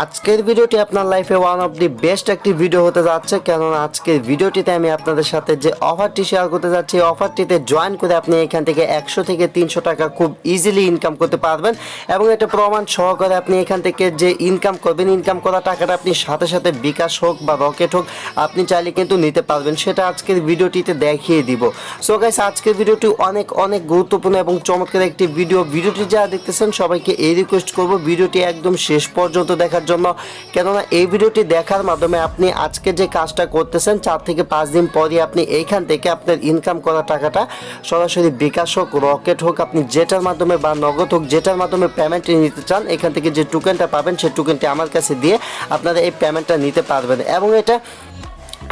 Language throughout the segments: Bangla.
আজকের ভিডিওটি আপনার লাইফে ওয়ান অফ দি বেস্ট একটি ভিডিও হতে যাচ্ছে। কেননা আজকের ভিডিওটিতে আমি আপনাদের সাথে যে অফারটি শেয়ার করতে যাচ্ছি অফারটিতে জয়েন করে আপনি এখান থেকে একশো থেকে তিনশো টাকা খুব ইজিলি ইনকাম করতে পারবেন এবং এটা প্রমাণ সহকারে আপনি এখান থেকে যে ইনকাম করবেন ইনকাম করা টাকাটা আপনি সাথে সাথে বিকাশ হোক বা রকেট হোক, আপনি চাইলে কিন্তু নিতে পারবেন। সেটা আজকের ভিডিওটিতে দেখিয়ে দিব। সো গাইস আজকের ভিডিওটি অনেক অনেক গুরুত্বপূর্ণ এবং চমৎকার একটি ভিডিও ভিডিওটি যারা দেখতেছেন, সবাইকে এই রিকোয়েস্ট করব, ভিডিওটি একদম শেষ পর্যন্ত দেখার জন্য। কেননা এই ভিডিওটি দেখার মাধ্যমে আপনি আজকে যে কাজটা করতেছেন, চার থেকে পাঁচ দিন পরই আপনি এইখান থেকে আপনার ইনকাম করা টাকাটা সরাসরি বিকাশ হোক রকেট হোক, আপনি যেটার মাধ্যমে বা নগদ হোক, যেটার মাধ্যমে পেমেন্ট নিতে চান, এখান থেকে যে টুকেনটা পাবেন সেই টোকেনটি আমার কাছে দিয়ে আপনারা এই পেমেন্টটা নিতে পারবেন। এবং এটা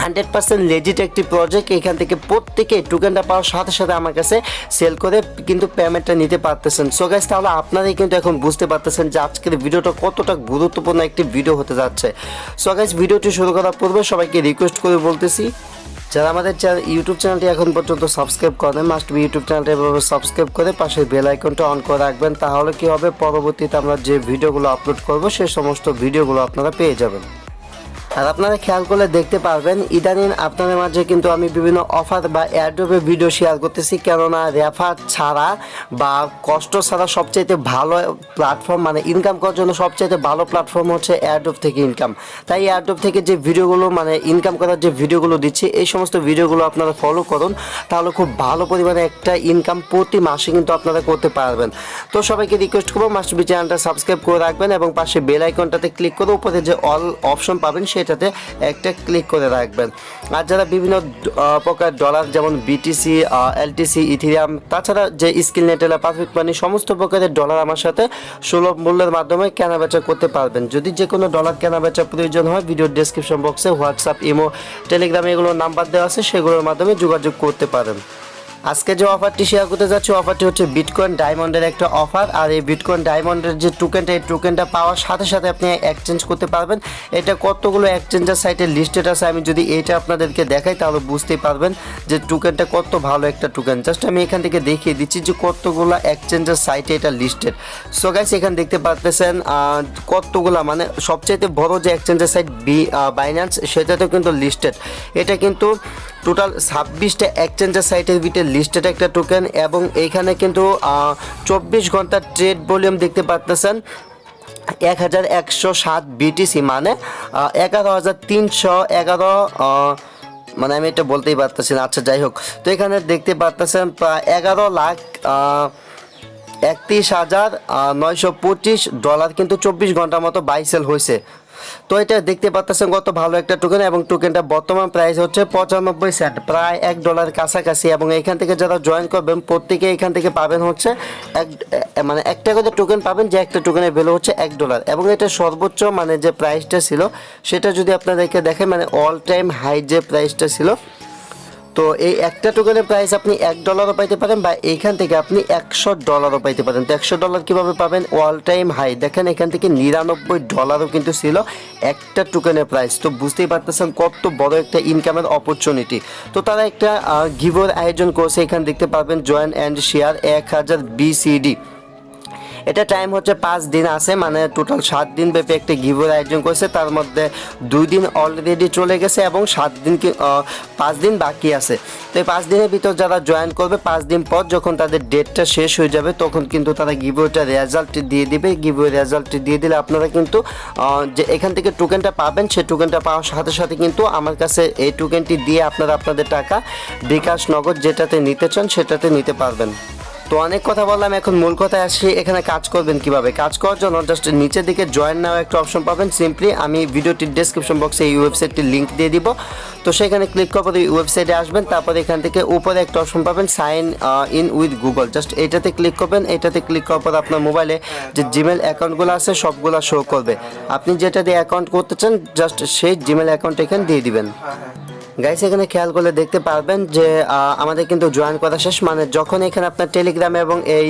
হান্ড্রেড পার্সেন্ট লেজিট একটি প্রজেক্ট এখান থেকে প্রত্যেকে টোকেনটা পাওয়ার সাথে সাথে আমার কাছে সেল করে কিন্তু পেমেন্টটা নিতে পারতেছেন। সো গাইস তাহলে আপনারাই কিন্তু এখন বুঝতে পারতেছেন যে আজকের ভিডিওটা কতটা গুরুত্বপূর্ণ একটি ভিডিও হতে যাচ্ছে। সো গাইস ভিডিওটি শুরু করার পূর্বে সবাইকে রিকোয়েস্ট করে বলতেছি, যারা আমাদের ইউটিউব চ্যানেলটি এখন পর্যন্ত সাবস্ক্রাইব করেন মাস্ট বি ইউটিউব চ্যানেলটি এভাবে সাবস্ক্রাইব করে পাশে বেল আইকনটা অন করে রাখবেন, তাহলে কি হবে? পরবর্তীতে আমরা যে ভিডিওগুলো আপলোড করব সেই সমস্ত ভিডিওগুলো আপনারা পেয়ে যাবেন। আর আপনারা খেয়াল করলে দেখতে পারবেন, ইদানিং আপনাদের মাঝে কিন্তু আমি বিভিন্ন অফার বা এয়ারড্রপের ভিডিও শেয়ার করতেছি। কেননা রেফার ছাড়া বা কষ্ট ছাড়া সবচাইতে ভালো প্ল্যাটফর্ম মানে ইনকাম করার জন্য সবচাইতে ভালো প্ল্যাটফর্ম হচ্ছে এয়ারড্রপ থেকে ইনকাম তাই এয়ারড্রপ থেকে যে ভিডিওগুলো মানে ইনকাম করার যে ভিডিওগুলো দিচ্ছি, এই সমস্ত ভিডিওগুলো আপনারা ফলো করুন। তাহলে খুব ভালো পরিমাণে একটা ইনকাম প্রতি মাসে কিন্তু আপনারা করতে পারবেন। তো সবাইকে রিকোয়েস্ট করব মাস্ট বি চ্যানেলটা সাবস্ক্রাইব করে রাখবেন এবং পাশে বেল আইকনটাতে ক্লিক করে উপরে যে অল অপশন পাবেন সেটাতে একটা ক্লিক করে রাখবেন। আর যারা বিভিন্ন প্রকার ডলার যেমন বিটিসি এলটিসি ইথিরিয়াম তাছাড়া যে স্কিল নেটেলা পারফেক্ট মানি সমস্ত প্রকারের ডলার আমার সাথে সুলভ মূল্যের মাধ্যমে কেনাবেচা করতে পারবেন। যদি যে কোনো ডলার কেনাবেচা প্রয়োজন হয় ভিডিও ডেসক্রিপশন বক্সে হোয়াটসঅ্যাপ ইমো টেলিগ্রামে এগুলোর নাম্বার দেওয়া আছে, সেগুলোর মাধ্যমে যোগাযোগ করতে পারেন। আজকে যে অফারটি শেয়ার করতে যাচ্ছি অফারটি হচ্ছে বিটকয়েন ডায়মন্ডের একটা অফার আর এই বিটকয়েন ডায়মন্ডের যে টোকেনটা এই টোকেনটা পাওয়ার সাথে সাথে আপনি এক্সচেঞ্জ করতে পারবেন। এটা কতগুলো এক্সচেঞ্জার সাইটে লিস্টেড আছে, আমি যদি এটা আপনাদেরকে দেখাই, তাহলে বুঝতেই পারবেন যে টোকেনটা কত ভালো একটা টোকেন জাস্ট আমি এখান থেকে দেখিয়ে দিচ্ছি যে কতগুলো এক্সচেঞ্জার সাইটে এটা লিস্টেড সো গাইস এখানে দেখতে পারতেছেন কতগুলা মানে সবচাইতে বড় যে এক্সচেঞ্জার সাইট বি বাইন্যান্স সেটাতেও কিন্তু লিস্টেড এটা কিন্তু টোটাল ছাব্বিশটা এক্সচেঞ্জার সাইটের ভিতরে লিস্টেড একটা টোকেন এবং এইখানে কিন্তু চব্বিশ ঘণ্টার ট্রেড ভলিউম দেখতে পারতেছেন এক হাজার একশো সাত বিটিসি মানে এগারো হাজার তিনশো এগারো মানে আমি এটা বলতেই পারতেছি না। আচ্ছা যাই হোক। তো এখানে দেখতে পারতেছেন প্রায় এগারো লাখ একত্রিশ হাজার নয়শো পঁচিশ ডলার কিন্তু চব্বিশ ঘণ্টার মতো বাইসেল হয়েছে তো এটা দেখতে পাচ্ছেন কত ভালো একটা টোকেন এবং টোকেনটা বর্তমান প্রাইস হচ্ছে পঁচানব্বই সেন্ট প্রায় এক ডলার কাছাকাছি, এবং এখান থেকে যারা জয়েন করবেন, প্রত্যেকে এখান থেকে পাবেন হচ্ছে এক মানে একটা করে টোকেন পাবেন, যে একটা টোকেনের ভ্যালু হচ্ছে এক ডলার এবং এটা সর্বোচ্চ মানে যে প্রাইসটা ছিল, সেটা যদি আপনাদেরকে দেখেন মানে অল টাইম হাই যে প্রাইসটা ছিল তো এই একটা টোকেনের প্রাইস আপনি এক ডলারও পাইতে পারেন বা এইখান থেকে আপনি একশো ডলারও পাইতে পারেন। তো একশো ডলার কীভাবে পাবেন? অল টাইম হাই দেখেন এখান থেকে নিরানব্বই ডলারও কিন্তু ছিল একটা টোকেনের প্রাইস তো বুঝতেই পারতেছেন কত বড় একটা ইনকামের অপরচুনিটি তো তারা একটা গিভোর আয়োজন করছে। এখানে দেখতে পারবেন জয়েন অ্যান্ড শেয়ার এক হাজার বিসিডি এটা টাইম হচ্ছে পাঁচ দিন আছে মানে টোটাল সাত দিন ব্যাপী একটা গিভের আয়োজন করেছে। তার মধ্যে দুই দিন অলরেডি চলে গেছে এবং সাত দিন কি- পাঁচ দিন বাকি আছে। তো এই পাঁচ দিনের ভিতর যারা জয়েন করবে, পাঁচ দিন পর যখন তাদের ডেটটা শেষ হয়ে যাবে, তখন কিন্তু তারা গিভওয়েটা রেজাল্ট দিয়ে দিবে। গিভওয়ে রেজাল্ট দিয়ে দিলে আপনারা কিন্তু যে এখান থেকে টোকেনটা পাবেন সেই টোকেনটা পাওয়ার সাথে সাথে কিন্তু আমার কাছে এই টোকেনটি দিয়ে আপনারা আপনাদের টাকা বিকাশ নগদ যেটাতে নিতে চান, সেটাতে নিতে পারবেন। তো অনেক কথা বললাম, এখন মূল কথায় আসি। এখানে কাজ করবেন কীভাবে? কাজ করার জন্য জাস্ট নিচের দিকে জয়েন নাও একটা অপশন পাবেন। সিম্পলি আমি ভিডিওটির ডেসক্রিপশন বক্সে এই ওয়েবসাইটটির লিঙ্ক দিয়ে দিব। তো সেখানে ক্লিক করার পরে ওয়েবসাইটে আসবেন, তারপর এখান থেকে উপরে একটা অপশন পাবেন sign in with Google just এটাতে ক্লিক করবেন, এটাতে ক্লিক করার পর আপনার মোবাইলে যে জিমেল অ্যাকাউন্টগুলো আছে, সবগুলো শো করবে। আপনি যেটা দিয়ে অ্যাকাউন্ট করতে চান জাস্ট সেই জিমেল অ্যাকাউন্ট এখানে দিয়ে দিবেন। গাইস এখানে খেয়াল করলে দেখতে পারবেন যে আমাদের কিন্তু জয়েন করা শেষ। মানে যখন এখানে আপনার টেলিগ্রামে এবং এই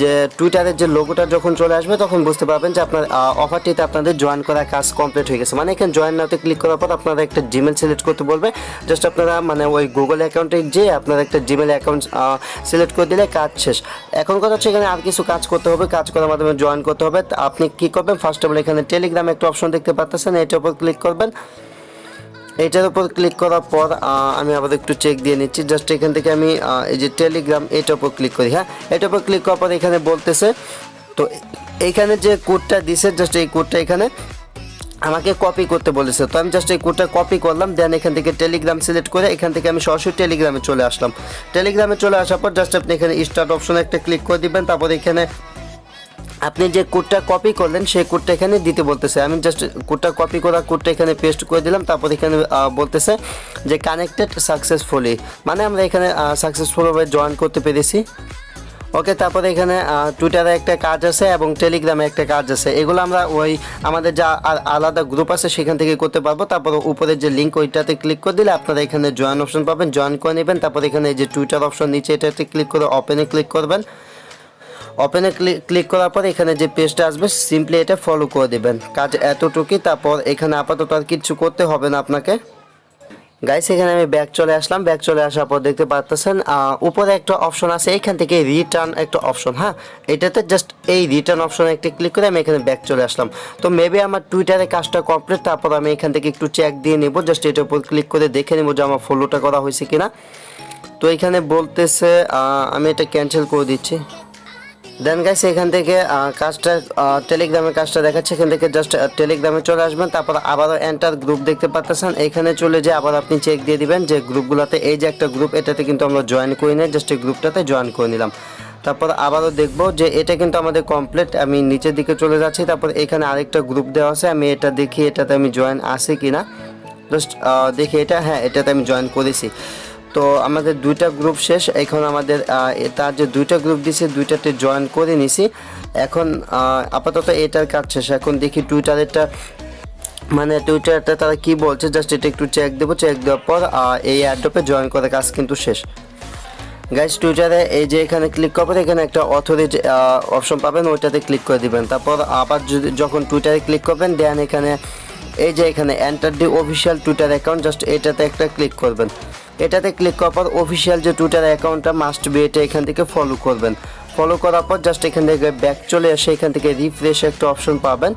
যে টুইটারের যে লোগোটা যখন চলে আসবে, তখন বুঝতে পারবেন যে আপনার অফারটিতে আপনাদের জয়েন করা কাজ কমপ্লিট হয়ে গেছে। মানে এখানে জয়েন নাওতে ক্লিক করার পর আপনারা একটা জিমেল সিলেক্ট করতে বলবে। জাস্ট আপনারা মানে ওই গুগল অ্যাকাউন্টে যে আপনার একটা জিমেল অ্যাকাউন্ট সিলেক্ট করে দিলে কাজ শেষ। এখন কথা হচ্ছে এখানে আর কিছু কাজ করতে হবে। কাজ করার মাধ্যমে জয়েন করতে হবে। আপনি কি করবেন? ফার্স্ট অফ অল এখানে টেলিগ্রামে একটা অপশন দেখতে পাচ্ছেন এটার উপর ক্লিক করবেন। এটার উপর ক্লিক করার পর আমি আবার একটু চেক দিয়ে নিচ্ছি। জাস্ট এখান থেকে আমি এই যে টেলিগ্রাম এটার উপর ক্লিক করি হ্যাঁ? এটার উপর ক্লিক করার পর এখানে বলতেছে, তো এইখানে যে কোডটা দিছে জাস্ট এই কোডটা এখানে আমাকে কপি করতে বলেছে। তো আমি জাস্ট এই কোডটা কপি করলাম দেন এখান থেকে টেলিগ্রাম সিলেক্ট করে এখান থেকে আমি সরাসরি টেলিগ্রামে চলে আসলাম। টেলিগ্রামে চলে আসার পর জাস্ট আপনি এখানে স্টার্ট অপশনে একটা ক্লিক করে দিবেন, তারপর এখানে আপনি যে কোডটা কপি করলেন, সেই কোডটা এখানে দিতে বলতেছে। আমি জাস্ট কোডটা কপি করা, কোডটা এখানে পেস্ট করে দিলাম, তারপর এখানে বলতেছে যে কানেক্টেড সাকসেসফুলি মানে আমরা এখানে সাকসেসফুলভাবে জয়েন করতে পেরেছি। ওকে তারপরে এখানে টুইটারে একটা কাজ আছে এবং টেলিগ্রামে একটা কাজ আছে। এগুলো আমরা ওই আমাদের যা আলাদা গ্রুপ আছে, সেখান থেকে করতে পারব। তারপর উপরে যে লিঙ্ক ওইটাতে ক্লিক করে দিলে আপনারা এখানে জয়েন অপশন পাবেন। জয়েন করে নেবেন। তারপর এখানে যে টুইটার অপশন নিচে এটাতে ক্লিক করে ওপেনে ক্লিক করবেন। ওপেনে ক্লিক ক্লিক করার পর এখানে যে পেজটা আসবে সিম্পলি এটা ফলো করে দেবেন। কাজ এতটুকুই, তারপর এখানে আপাতত আর কিছু করতে হবে না আপনাকে। গাইস এখানে আমি ব্যাক চলে আসলাম। ব্যাক চলে আসার পর দেখতে পাচ্ছেন উপরে একটা অপশন আছে, এখান থেকে রিটার্ন একটা অপশন হ্যাঁ? এটাতে জাস্ট এই রিটার্ন অপশনে একটা ক্লিক করে আমি এখানে ব্যাক চলে আসলাম। তো মেবি আমার টুইটারে কাজটা কমপ্লিট তারপর আমি এখান থেকে একটু চেক দিয়ে নেব জাস্ট এটার উপর ক্লিক করে দেখে নেব যে আমার ফলোটা করা হয়েছে কিনা। তো এখানে বলতেছে আমি এটা ক্যান্সেল করে দিচ্ছি। দেন গাইস এখান থেকে কাজটা টেলিগ্রামের কাজটা দেখাচ্ছে। এখান থেকে জাস্ট টেলিগ্রামে চলে আসবেন। তারপর আবারও এন্টার গ্রুপ দেখতে পাচ্ছেন এখানে চলে যে আবার আপনি চেক দিয়ে দিবেন যে গ্রুপগুলোতে এই যে একটা গ্রুপ এটাতে কিন্তু আমরা জয়েন করি নাই জাস্ট এই গ্রুপটাতে জয়েন করে নিলাম। তারপর আবারও দেখব যে এটা কিন্তু আমাদের কমপ্লিট আমি নিচের দিকে চলে যাচ্ছি। তারপর এখানে আরেকটা গ্রুপ দেওয়া আছে। আমি এটা দেখি, এটাতে আমি জয়েন আছে কিনা। জাস্ট দেখি এটা। হ্যাঁ এটাতে আমি জয়েন করেছি। তো আমাদের দুইটা গ্রুপ শেষ। এখন আমাদের তার যে দুইটা গ্রুপ দিছে, দুইটাতে জয়েন করে নিছি। এখন আপাতত এটার কাজ শেষ। এখন দেখি টুইটারেরটা মানে টুইটারটা তারা কি বলছে জাস্ট এটা একটু চেক দেবো। চেক দেওয়ার পর এই অ্যাডপে জয়েন করার কাজ কিন্তু শেষ। গাইস টুইটারে এই যে এখানে ক্লিক করবেন, এখানে একটা অথরিটি অপশন পাবেন, ওইটাতে ক্লিক করে দিবেন। তারপর আবার যদি, যখন টুইটারে ক্লিক করবেন দেন এখানে, এই যে এখানে enter the official Twitter account just এটাতে একটা ক্লিক করবেন। এটাতে ক্লিক করার পর অফিসিয়াল যে টুইটার অ্যাকাউন্টটা মাস্ট বি এটা এখান থেকে ফলো করবেন। ফলো করার পর জাস্ট এখান থেকে ব্যাক চলে এসে এখান থেকে রিফ্রেশ একটা অপশন পাবেন।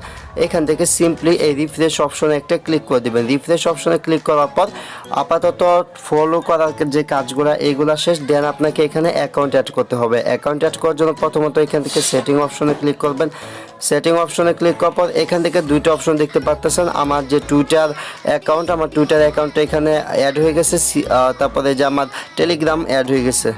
এখান থেকে সিম্পলি এই রিফ্রেশ অপশনে একটা ক্লিক করে দিবেন। রিফ্রেশ অপশনে ক্লিক করার পর আপাতত ফলো করার যে কাজগুলো এইগুলো শেষ দেন আপনাকে এখানে অ্যাকাউন্ট অ্যাড করতে হবে। অ্যাকাউন্ট অ্যাড করার জন্য প্রথমত এখান থেকে সেটিং অপশনে ক্লিক করবেন। সেটিং অপশনে ক্লিক করার পর এখান থেকে দুইটা অপশন দেখতে পাচ্ছেন আমার যে টুইটার অ্যাকাউন্ট আমার টুইটার অ্যাকাউন্টটা এখানে অ্যাড হয়ে গেছে তারপরে যে আমার টেলিগ্রাম অ্যাড হয়ে গেছে।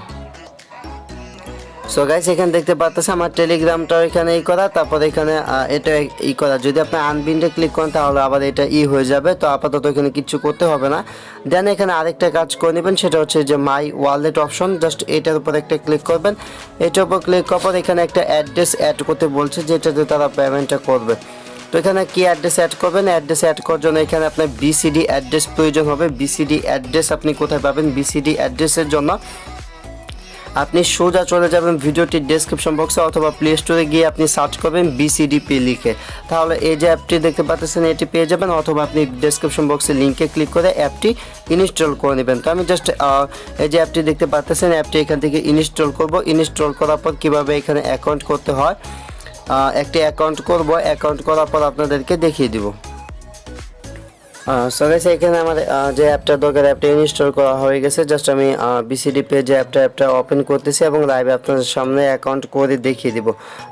সো গাইস এখানে দেখতে পাচ্ছেন আমার টেলিগ্রামটা এখানে ই করা। তারপর এখানে এটা ই করা। যদি আপনি আনবিনডে ক্লিক করেন, তাহলে আবার এটা ই হয়ে যাবে। তো আপাতত এখানে কিছু করতে হবে না। দেন এখানে আরেকটা কাজ করে নেবেন, সেটা হচ্ছে যে মাই ওয়ালেট অপশন জাস্ট এটার উপর একটা ক্লিক করবেন। এটার উপর ক্লিক করার পর এখানে একটা অ্যাড্রেস অ্যাড করতে বলছে, যেটাতে তারা পেমেন্টটা করবে। তো এখানে কি অ্যাড্রেস অ্যাড করবেন? অ্যাড্রেস অ্যাড করার জন্য এখানে আপনার বিসিডি অ্যাড্রেস প্রয়োজন হবে। বিসিডি অ্যাড্রেস আপনি কোথায় পাবেন? বিসিডি অ্যাড্রেসের জন্য। আপনি সোজা চলে যাবেন ভিডিওটির ডেসক্রিপশন বক্সে অথবা প্লে স্টোরে গিয়ে আপনি সার্চ করবেন বিসিডিপি লিখে। তাহলে এই যে অ্যাপটি দেখতে পাচ্ছেন, এটি পেয়ে যাবেন অথবা আপনি ডেসক্রিপশন বক্সে লিঙ্কে ক্লিক করে অ্যাপটি ইনস্টল করে নেবেন। তো আমি জাস্ট এই যে অ্যাপটি দেখতে পাচ্ছেন অ্যাপটি এখান থেকে ইনস্টল করব। ইনস্টল করার পর কীভাবে এখানে অ্যাকাউন্ট করতে হয়? একটি অ্যাকাউন্ট করব। অ্যাকাউন্ট করার পর আপনাদেরকে দেখিয়ে দিব। সো গাইস এখানে আমার যে অ্যাপটা দরকার, অ্যাপটা ইনস্টল করা হয়ে গেছে। জাস্ট আমি বিসিডি পেজে অ্যাপটা অ্যাপটা ওপেন করতেছি এবং লাইভে আপনাদের সামনে অ্যাকাউন্ট করে দেখিয়ে দিব।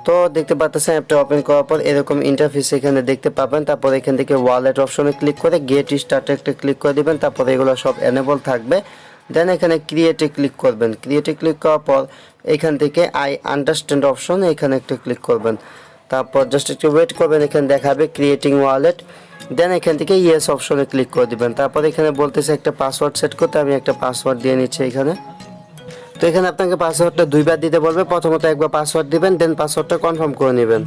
তো দেখতে পাচ্ছেন অ্যাপটা ওপেন করার পর এরকম ইন্টারফেস এখানে দেখতে পাবেন। তারপর এখান থেকে ওয়ালেট অপশনে ক্লিক করে গেট স্টার্টে একটা ক্লিক করে দিবেন। তারপর এগুলো সব এনেবল থাকবে। দেন এখানে ক্রিয়েটে ক্লিক করবেন। ক্রিয়েটে ক্লিক করার পর এখান থেকে আই আন্ডারস্ট্যান্ড অপশন এখানে একটা ক্লিক করবেন। তারপর জাস্ট একটু ওয়েট করবেন, এখানে দেখাবে ক্রিয়েটিং ওয়ালেট দেন এখান থেকে ইয়েস অপশনে ক্লিক করে দিবেন। তারপর এখানে বলতেছে একটা পাসওয়ার্ড সেট করতে, আমি একটা পাসওয়ার্ড দিয়ে নিচ্ছি এখানে। তো এখানে আপনাকে পাসওয়ার্ডটা দুইবার দিতে বলবে, প্রথমত একবার পাসওয়ার্ড দিবেন দেন পাসওয়ার্ডটা কনফার্ম করে নেবেন।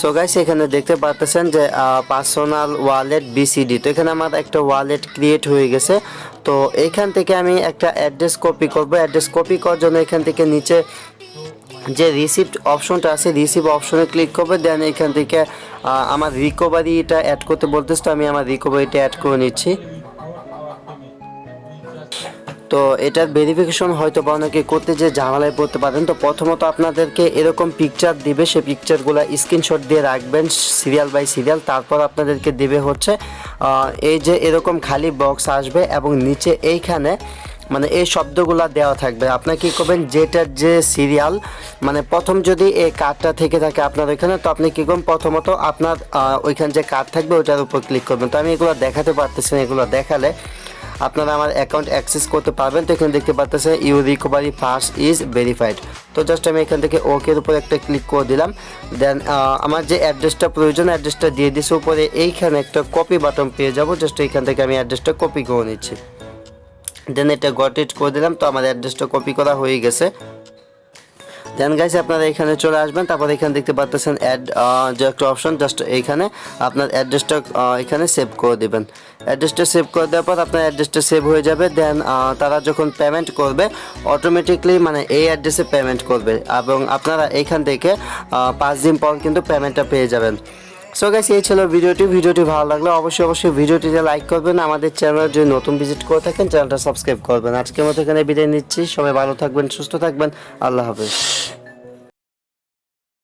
সো গাইস এখানে দেখতে পাচ্ছেন যে পার্সোনাল ওয়ালেট বিসিডি তো এখানে আমার একটা ওয়ালেট ক্রিয়েট হয়ে গেছে। তো এখান থেকে আমি একটা অ্যাড্রেস কপি করব। অ্যাড্রেস কপি করার জন্য এখান থেকে নিচে যে রিসিপ্ট অপশনটা আছে রিসিভ অপশনে ক্লিক করবে দেন এখান থেকে আমার রিকভারিটা অ্যাড করতে বলতেছে তো আমি আমার রিকভারিটা অ্যাড করে নিচ্ছি। তো এটার ভেরিফিকেশন হয়তো বা অনেকে করতে যে ঝামেলায় পড়তে পারেন। তো প্রথমত আপনাদেরকে এরকম পিকচার দিবে সেই পিকচারগুলো স্ক্রিনশট দিয়ে রাখবেন সিরিয়াল বাই সিরিয়াল তারপর আপনাদেরকে দেবে হচ্ছে এই যে এরকম খালি বক্স আসবে এবং নিচে এইখানে মানে এই শব্দগুলা দেওয়া থাকবে। আপনার কি করবেন, যেটার যে সিরিয়াল মানে প্রথম যদি এই কার্ডটা থেকে থাকে আপনার ওইখানে, তো আপনি কি করবেন, প্রথমত আপনার ওইখানে যে কার্ড থাকবে, ওইটার উপর ক্লিক করবেন। তো আমি এগুলো দেখাতে পারতেছি না, এগুলো দেখালে আপনারা আমার অ্যাকাউন্ট অ্যাক্সেস করতে পারবেন। তো এখানে দেখতে পাচ্ছেন you recovery first is verified তো জাস্ট আমি এখান থেকে ওকের উপর একটা ক্লিক করে দিলাম। দেন আমার যে অ্যাড্রেসটা প্রয়োজন অ্যাড্রেসটা দিয়ে দিয়েছে, উপরে এইখানে একটা কপি বাটন পেয়ে যাব। জাস্ট এইখান থেকে আমি অ্যাড্রেসটা কপি করে নিচ্ছি। দেন এটা গট ইট করে দিলাম, তো আমার অ্যাড্রেসটা কপি করা হয়ে গেছে। দেন গাইস আপনারা এখানে চলে আসবেন, তারপর এখানে দেখতে পাচ্ছেন অ্যাড যে একটা অপশন জাস্ট এইখানে আপনার অ্যাড্রেসটা এখানে সেভ করে দেবেন। অ্যাড্রেসটা সেভ করে দেওয়ার পর আপনার অ্যাড্রেসটা সেভ হয়ে যাবে দেন তারা যখন পেমেন্ট করবে অটোমেটিকলি মানে এই অ্যাড্রেসে পেমেন্ট করবে, এবং আপনারা এইখান থেকে পাঁচ দিন পর কিন্তু পেমেন্টটা পেয়ে যাবেন। সো গাইস এই ছিল ভিডিওটি। ভিডিওটি ভালো লাগলে অবশ্যই অবশ্যই ভিডিওটিতে লাইক করবেন। আমাদের চ্যানেল যদি নতুন ভিজিট করে থাকেন চ্যানেলটা সাবস্ক্রাইব করবেন। আজকের মতো এখানে বিদায় নিচ্ছি। সবাই ভালো থাকবেন, সুস্থ থাকবেন। আল্লাহ হাফেজ।